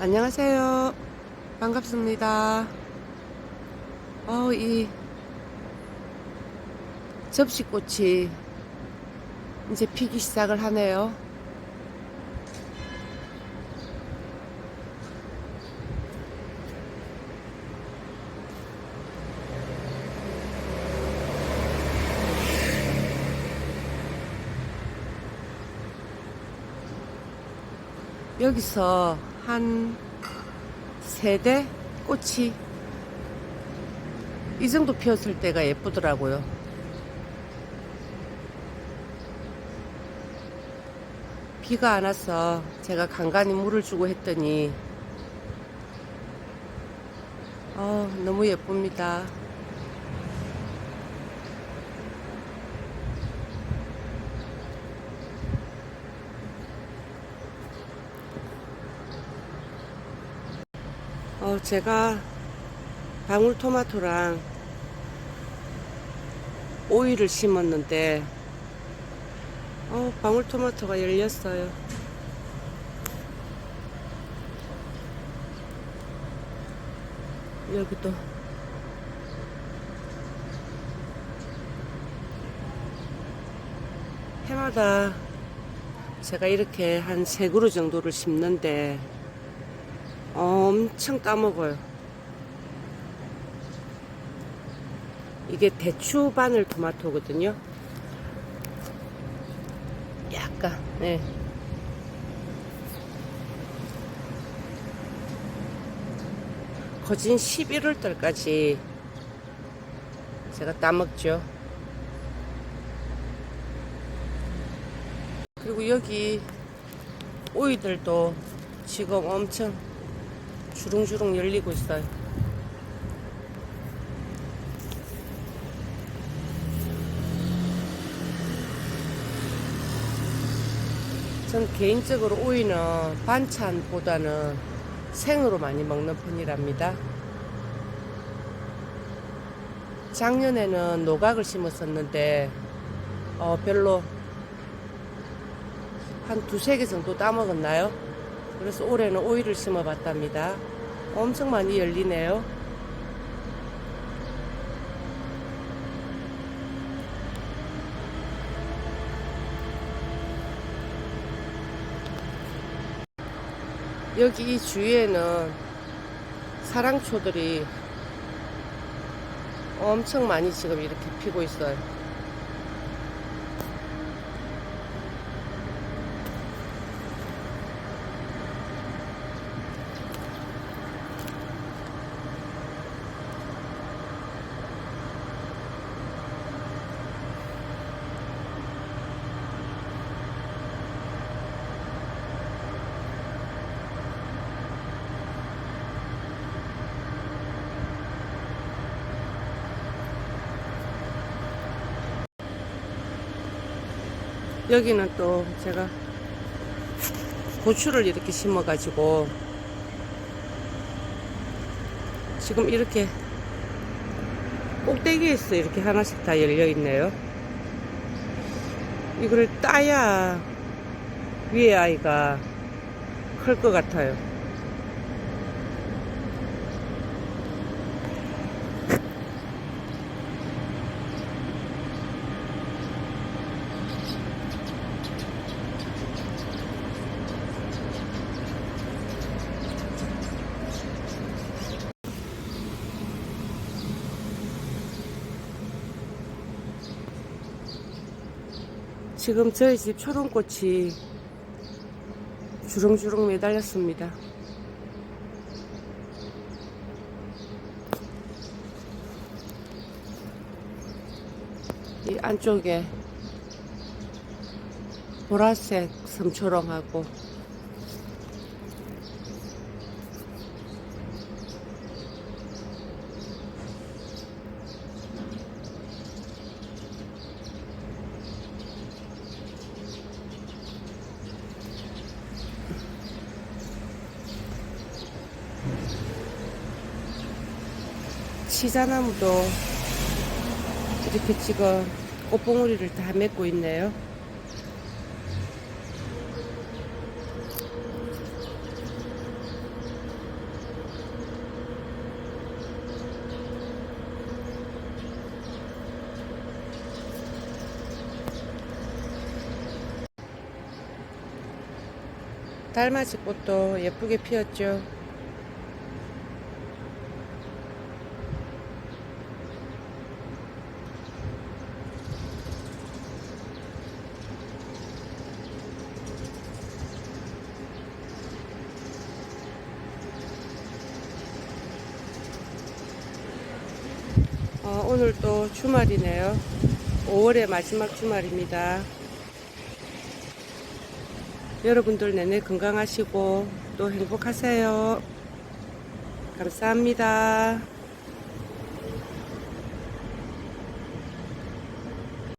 안녕하세요. 반갑습니다. 어, 이 접시꽃이 이제 피기 시작을 하네요. 여기서 한 세 대 꽃이 이 정도 피었을 때가 예쁘더라고요. 비가 안 와서 제가 간간히 물을 주고 했더니 어, 너무 예쁩니다. 어, 제가 방울토마토랑 오이를 심었는데 어, 방울토마토가 열렸어요. 여기도 해마다 제가 이렇게 한 세 그루 정도를 심는데 엄청 따먹어요. 이게 대추 바늘 토마토거든요. 약간, 네. 거진 11월 달까지 제가 따먹죠. 그리고 여기 오이들도 지금 엄청 주렁주렁 열리고 있어요. 전 개인적으로 오이는 반찬보다는 생으로 많이 먹는 편이랍니다. 작년에는 노각을 심었었는데 어, 별로 한 두세 개 정도 따먹었나요? 그래서 올해는 오이를 심어봤답니다. 엄청 많이 열리네요. 여기 이 주위에는 사랑초들이 엄청 많이 지금 이렇게 피고 있어요. 여기는 또 제가 고추를 이렇게 심어가지고 지금 이렇게 꼭대기에서 이렇게 하나씩 다 열려 있네요. 이걸 따야 위에 아이가 클 것 같아요. 지금 저희 집 초롱꽃이 주렁주렁 매달렸습니다. 이 안쪽에 보라색 섬초롱하고 치자나무도 이렇게 지금 꽃봉오리를 다 맺고 있네요. 달맞이 꽃도 예쁘게 피었죠. 어, 오늘 또 주말이네요. 5월의 마지막 주말입니다. 여러분들 내내 건강하시고 또 행복하세요. 감사합니다.